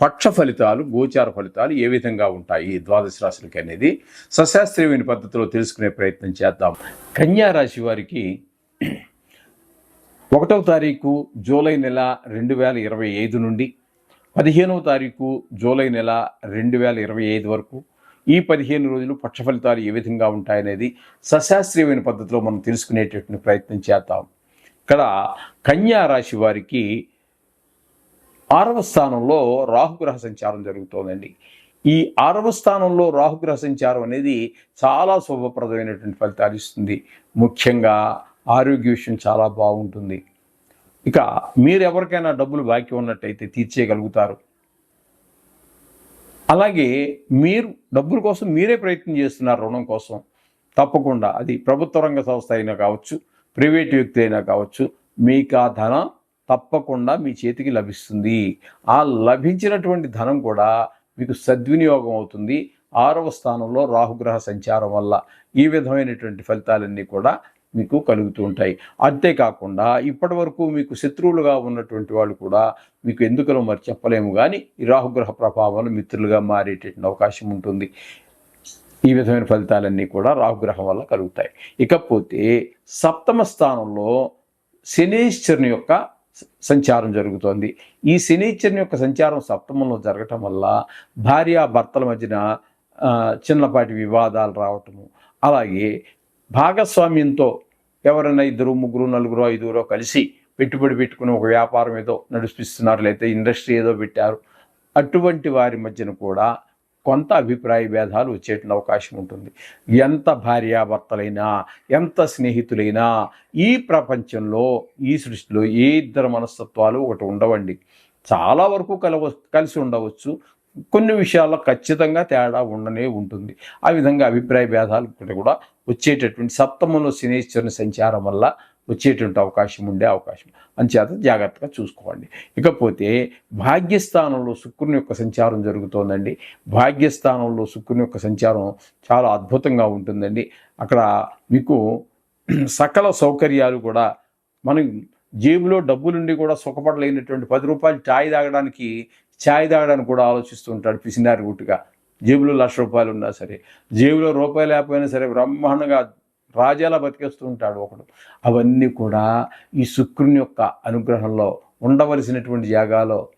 పక్ష ఫలితాలు గోచార ఫలితాలు ఏ విధంగా ఉంటాయి? ద్వాదశ రాశులకి అనేది సశాస్త్రీయమైన పద్ధతిలో తెలుసుకునే ప్రయత్నం చేద్దాం. కన్యా రాశి వారికి ఒకటవ తారీఖు జూలై నెల రెండు వేల ఇరవై ఐదు నుండి పదిహేనవ తారీఖు జూలై నెల రెండు వేల ఇరవై ఐదు వరకు ఈ పదిహేను రోజులు పక్ష ఫలితాలు ఏ విధంగా ఉంటాయనేది సశాస్త్రీయమైన పద్ధతిలో మనం తెలుసుకునేటటువంటి ప్రయత్నం చేద్దాం. ఇక్కడ కన్యా రాశి వారికి ఆరవ స్థానంలో రాహుగ్రహ సంచారం జరుగుతోందండి. ఈ ఆరవ స్థానంలో రాహుగ్రహ సంచారం అనేది చాలా శుభప్రదమైనటువంటి ఫలితాలు ఇస్తుంది. ముఖ్యంగా ఆరోగ్య విషయం చాలా బాగుంటుంది. ఇక మీరు ఎవరికైనా డబ్బులు బాకీ ఉన్నట్టయితే తీర్చేయగలుగుతారు. అలాగే మీరు డబ్బుల కోసం మీరే ప్రయత్నం చేస్తున్నారు రుణం కోసం. తప్పకుండా అది ప్రభుత్వ రంగ సంస్థ అయినా కావచ్చు ప్రైవేట్ వ్యక్తి అయినా కావచ్చు మీకు ఆ ధనం తప్పకుండా మీ చేతికి లభిస్తుంది. ఆ లభించినటువంటి ధనం కూడా మీకు సద్వినియోగం అవుతుంది. ఆరవ స్థానంలో రాహుగ్రహ సంచారం వల్ల ఈ విధమైనటువంటి ఫలితాలన్నీ కూడా మీకు కలుగుతూ ఉంటాయి. అంతేకాకుండా ఇప్పటి వరకు మీకు శత్రువులుగా ఉన్నటువంటి వాళ్ళు కూడా మీకు ఎందుకలో మరి చెప్పలేము కానీ ఈ రాహుగ్రహ ప్రభావం మిత్రులుగా మారేటటువంటి అవకాశం ఉంటుంది. ఈ విధమైన ఫలితాలన్నీ కూడా రాహుగ్రహం వల్ల కలుగుతాయి. ఇకపోతే సప్తమ స్థానంలో శనీశ్వరుని యొక్క సంచారం జరుగుతోంది. ఈ శనీశ్వరుని యొక్క సంచారం సప్తమంలో జరగటం వల్ల భార్య భర్తల మధ్యన చిన్నపాటి వివాదాలు రావటము. అలాగే భాగస్వామ్యంతో ఎవరైనా ఇద్దరు ముగ్గురు నలుగురు ఐదుగురో కలిసి పెట్టుబడి పెట్టుకుని ఒక వ్యాపారం ఏదో నడిపిస్తున్నారు లేకపోతే ఇండస్ట్రీ ఏదో పెట్టారు. అటువంటి వారి మధ్యన కూడా కొంత అభిప్రాయ భేదాలు వచ్చేటువంటి అవకాశం ఉంటుంది. ఎంత భార్యాభర్తలైనా ఎంత స్నేహితులైనా ఈ ప్రపంచంలో ఈ సృష్టిలో ఏ ఇద్దరు మనస్తత్వాలు ఒకటి ఉండవండి. చాలా వరకు కలవ కలిసి ఉండవచ్చు. కొన్ని విషయాల్లో ఖచ్చితంగా తేడా ఉండనే ఉంటుంది. ఆ విధంగా అభిప్రాయ భేదాలు కూడా వచ్చేటటువంటి సప్తమంలో శనేశ్వరుని సంచారం వల్ల వచ్చేటువంటి అవకాశం ఉండే అవకాశం. అంచేత జాగ్రత్తగా చూసుకోండి. ఇకపోతే భాగ్యస్థానంలో శుక్రుని యొక్క సంచారం జరుగుతోందండి. భాగ్యస్థానంలో శుక్రుని యొక్క సంచారం చాలా అద్భుతంగా ఉంటుందండి. అక్కడ మీకు సకల సౌకర్యాలు కూడా మనం జేబులో డబ్బులుండి కూడా సుఖపడలేనటువంటి పది రూపాయలు ఛాయ్ తాగడానికి ఛాయ్ తాగడానికి కూడా ఆలోచిస్తూ ఉంటాడు పిసినారి గుట్టుగా. జేబులో లక్ష రూపాయలు ఉన్నా సరే జేబులో రూపాయలు లేకపోయినా సరే బ్రహ్మాండంగా రాజేలా బతికేస్తూ ఉంటాడు ఒకడు. అవన్నీ కూడా ఈ శుక్రుని యొక్క అనుగ్రహంలో ఉండవలసినటువంటి జాగాలో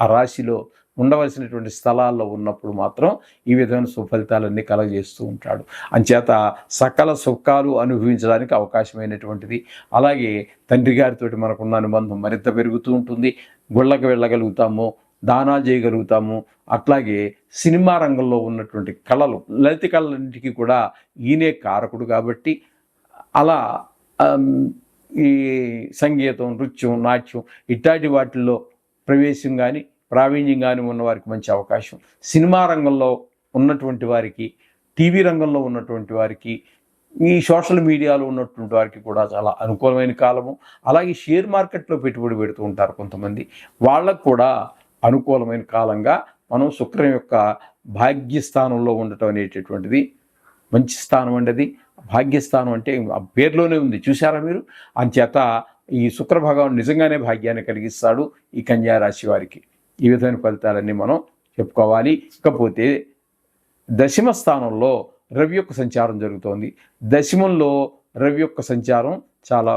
ఆ రాశిలో ఉండవలసినటువంటి స్థలాల్లో ఉన్నప్పుడు మాత్రం ఈ విధమైన సుఫలితాలన్నీ కలగజేస్తూ ఉంటాడు. అంచేత సకల సుఖాలు అనుభవించడానికి అవకాశమైనటువంటిది. అలాగే తండ్రి గారితో మనకున్న అనుబంధం మరింత పెరుగుతూ ఉంటుంది. గుళ్ళకి వెళ్ళగలుగుతాము. దానాలు చేయగలుగుతాము. అట్లాగే సినిమా రంగంలో ఉన్నటువంటి కళలు లలిత కళలన్నింటికి కూడా ఈయనే కారకుడు కాబట్టి అలా ఈ సంగీతం నృత్యం నాట్యం ఇట్లాంటి వాటిల్లో ప్రవేశం కానీ ప్రావీణ్యం కానీ ఉన్న వారికి మంచి అవకాశం. సినిమా రంగంలో ఉన్నటువంటి వారికి టీవీ రంగంలో ఉన్నటువంటి వారికి ఈ సోషల్ మీడియాలో ఉన్నటువంటి వారికి కూడా చాలా అనుకూలమైన కాలము. అలాగే షేర్ మార్కెట్లో పెట్టుబడి పెడుతూ ఉంటారు కొంతమంది. వాళ్ళకు కూడా అనుకూలమైన కాలంగా మనం శుక్రం యొక్క భాగ్యస్థానంలో ఉండటం అనేటటువంటిది మంచి స్థానం అండి అది భాగ్యస్థానం అంటే ఆ పేరులోనే ఉంది. చూసారా మీరు? అంచేత ఈ శుక్ర భగవాన్ నిజంగానే భాగ్యాన్ని కలిగిస్తాడు ఈ కన్యా రాశి వారికి. ఈ విధమైన ఫలితాలన్నీ మనం చెప్పుకోవాలి. ఇకపోతే దశమ స్థానంలో రవి యొక్క సంచారం జరుగుతోంది. దశమంలో రవి యొక్క సంచారం చాలా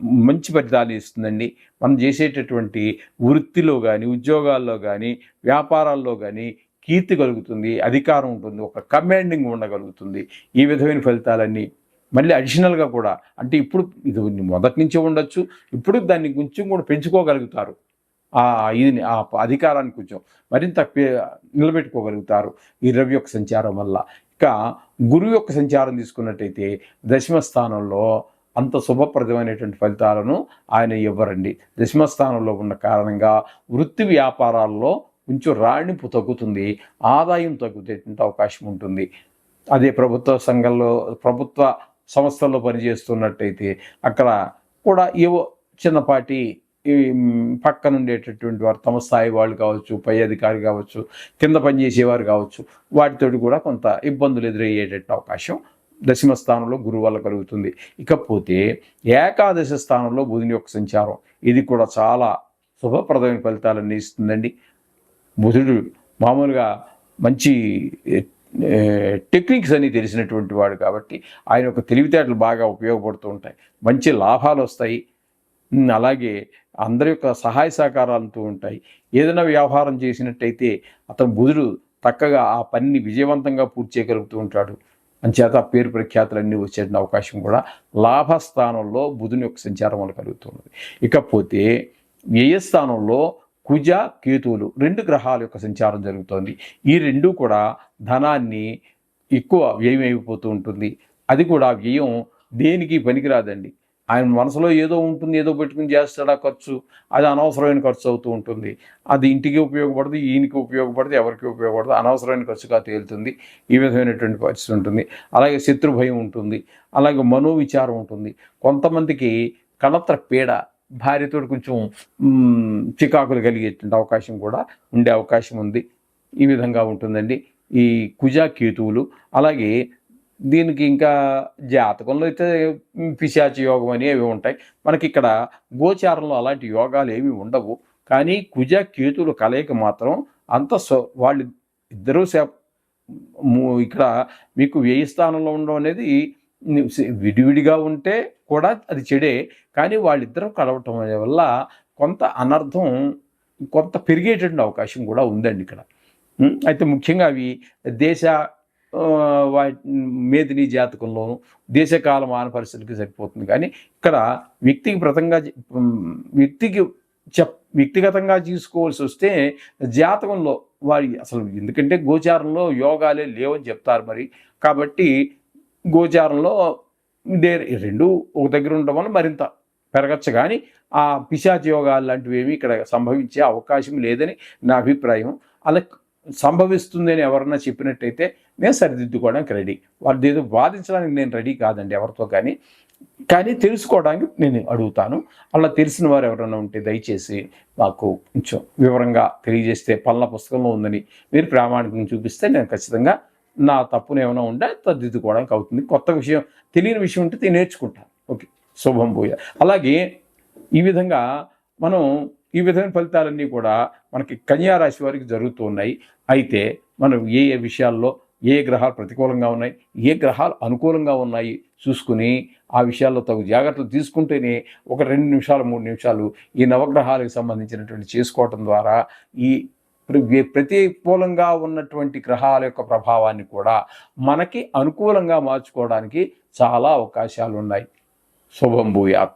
మంచి ఫలితాలు ఇస్తుందండి. మనం చేసేటటువంటి వృత్తిలో కానీ ఉద్యోగాల్లో కానీ వ్యాపారాల్లో కానీ కీర్తి కలుగుతుంది అధికారం ఉంటుంది ఒక కమాండింగ్ ఉండగలుగుతుంది. ఈ విధమైన ఫలితాలన్నీ మళ్ళీ అడిషనల్గా కూడా అంటే ఇప్పుడు ఇది మొదటి నుంచే ఉండొచ్చు ఇప్పుడు దాన్ని కొంచెం కూడా పెంచుకోగలుగుతారు. ఆ ఇది ఆ అధికారాన్ని కొంచెం మరింత నిలబెట్టుకోగలుగుతారు ఈ రవి యొక్క సంచారం వల్ల. ఇక గురువు యొక్క సంచారం తీసుకున్నట్టయితే దశమ స్థానంలో అంత శుభప్రదమైనటువంటి ఫలితాలను ఆయన ఇవ్వరండి. దశమస్థానంలో ఉన్న కారణంగా వృత్తి వ్యాపారాల్లో కొంచెం రాణింపు తగ్గుతుంది ఆదాయం తగ్గుతేటువంటి అవకాశం ఉంటుంది. అదే ప్రభుత్వ సంఘంలో ప్రభుత్వ సంస్థల్లో పనిచేస్తున్నట్టయితే అక్కడ కూడా ఏవో చిన్నపాటి ఈ పక్కన ఉండేటటువంటి వారు తమ స్థాయి వాళ్ళు కావచ్చు పై అధికారి కావచ్చు కింద పనిచేసేవారు కావచ్చు వాటితోటి కూడా కొంత ఇబ్బందులు ఎదురయ్యేటట్టు అవకాశం దశమ స్థానంలో గురువు వల్ల కలుగుతుంది. ఇకపోతే ఏకాదశ స్థానంలో బుధుని యొక్క సంచారం. ఇది కూడా చాలా శుభప్రదమైన ఫలితాలన్నీ ఇస్తుందండి. బుధుడు మామూలుగా మంచి టెక్నిక్స్ అని తెలిసినటువంటి వాడు కాబట్టి ఆయన యొక్క తెలివితేటలు బాగా ఉపయోగపడుతూ ఉంటాయి. మంచి లాభాలు వస్తాయి. అలాగే అందరి యొక్క సహాయ సహకారాలతో ఉంటాయి. ఏదైనా వ్యాపారం చేసినట్టయితే అతను బుధుడు చక్కగా ఆ పనిని విజయవంతంగా పూర్తి చేయగలుగుతూ ఉంటాడు. అంచేత పేరు ప్రఖ్యాతులన్నీ వచ్చే అవకాశం కూడా లాభస్థానంలో బుధుని యొక్క సంచారం వల్ల కలుగుతున్నది ఇకపోతే వ్యయస్థానంలో కుజ కేతువులు రెండు గ్రహాల యొక్క సంచారం జరుగుతోంది. ఈ రెండు కూడా ధనాన్ని ఎక్కువ వ్యయం అయిపోతూ ఉంటుంది. అది కూడా వ్యయం దేనికి పనికిరాదండి. ఆయన మనసులో ఏదో ఉంటుంది ఏదో పెట్టుకుని చేస్తాడా ఖర్చు అది అనవసరమైన ఖర్చు అవుతూ ఉంటుంది. అది ఇంటికి ఉపయోగపడదు ఈయనకి ఉపయోగపడదు ఎవరికి ఉపయోగపడదు అనవసరమైన ఖర్చుగా తేలుతుంది. ఈ విధమైనటువంటి పరిస్థితి ఉంటుంది. అలాగే శత్రు భయం ఉంటుంది. అలాగే మనోవిచారం ఉంటుంది. కొంతమందికి కళత్ర పీడ భార్యతో కొంచెం చికాకులు కలిగేటువంటి అవకాశం కూడా ఉండే అవకాశం ఉంది. ఈ విధంగా ఉంటుందండి. ఈ కుజా కేతువులు అలాగే దీనికి ఇంకా జాతకంలో అయితే పిశాచ యోగం అని అవి ఉంటాయి. మనకి ఇక్కడ గోచారంలో అలాంటి యోగాలు ఏవి ఉండవు. కానీ కుజ కేతులు కలయిక మాత్రం అంత సో వాళ్ళు ఇద్దరూ శా- ఇక్కడ మీకు వ్యయ స్థానంలో ఉండడం అనేది విడివిడిగా ఉంటే కూడా అది చెడే. కానీ వాళ్ళిద్దరూ కలవటం వల్ల కొంత అనర్థం కొంత పెరిగేటువంటి అవకాశం కూడా ఉందండి ఇక్కడ. అయితే ముఖ్యంగా అవి దేశ మేదిని జాతకంలోను దేశకాల మాన పరిస్థితులకి సరిపోతుంది. కానీ ఇక్కడ వ్యక్తికి ప్రతంగా వ్యక్తికి చెప్ వ్యక్తిగతంగా తీసుకోవాల్సి వస్తే జాతకంలో వారి అసలు ఎందుకంటే గోచారంలో యోగాలే లేవని చెప్తారు మరి. కాబట్టి గోచారంలో రెండు ఒక దగ్గర ఉండడం వల్ల మరింత పెరగచ్చు. కానీ ఆ పిశాచ యోగాలు లాంటివి ఏమి ఇక్కడ సంభవించే అవకాశం లేదని నా అభిప్రాయం. అలా సంభవిస్తుందని ఎవరన్నా చెప్పినట్టయితే నేను సరిదిద్దుకోవడానికి రెడీ. వాళ్ళు ఏదో వాదించడానికి నేను రెడీ కాదండి ఎవరితో కానీ. కానీ తెలుసుకోవడానికి నేను అడుగుతాను. అలా తెలిసిన వారు ఎవరైనా ఉంటే దయచేసి మాకు కొంచెం వివరంగా తెలియజేస్తే పలానా పుస్తకంలో ఉందని మీరు ప్రామాణికం చూపిస్తే నేను ఖచ్చితంగా నా తప్పును ఏమైనా ఉంటే తద్దిద్దుకోవడానికి అవుతుంది. కొత్త విషయం తెలియని విషయం ఉంటే నేను నేర్చుకుంటాను. ఓకే. శుభం పోయ అలాగే ఈ విధంగా మనం ఈ విధమైన ఫలితాలన్నీ కూడా మనకి కన్యా రాశి వారికి జరుగుతూ ఉన్నాయి అయితే మనం ఏ ఏ విషయాల్లో ఏ గ్రహాలు ప్రతికూలంగా ఉన్నాయి ఏ గ్రహాలు అనుకూలంగా ఉన్నాయి చూసుకుని ఆ విషయాల్లో తగు జాగ్రత్తలు తీసుకుంటేనే ఒక రెండు నిమిషాలు మూడు నిమిషాలు ఈ నవగ్రహాలకు సంబంధించినటువంటి చేసుకోవటం ద్వారా ఈ ప్రతికూలంగా ఉన్నటువంటి గ్రహాల యొక్క ప్రభావాన్ని కూడా మనకి అనుకూలంగా మార్చుకోవడానికి చాలా అవకాశాలు ఉన్నాయి శుభం భూయాత్.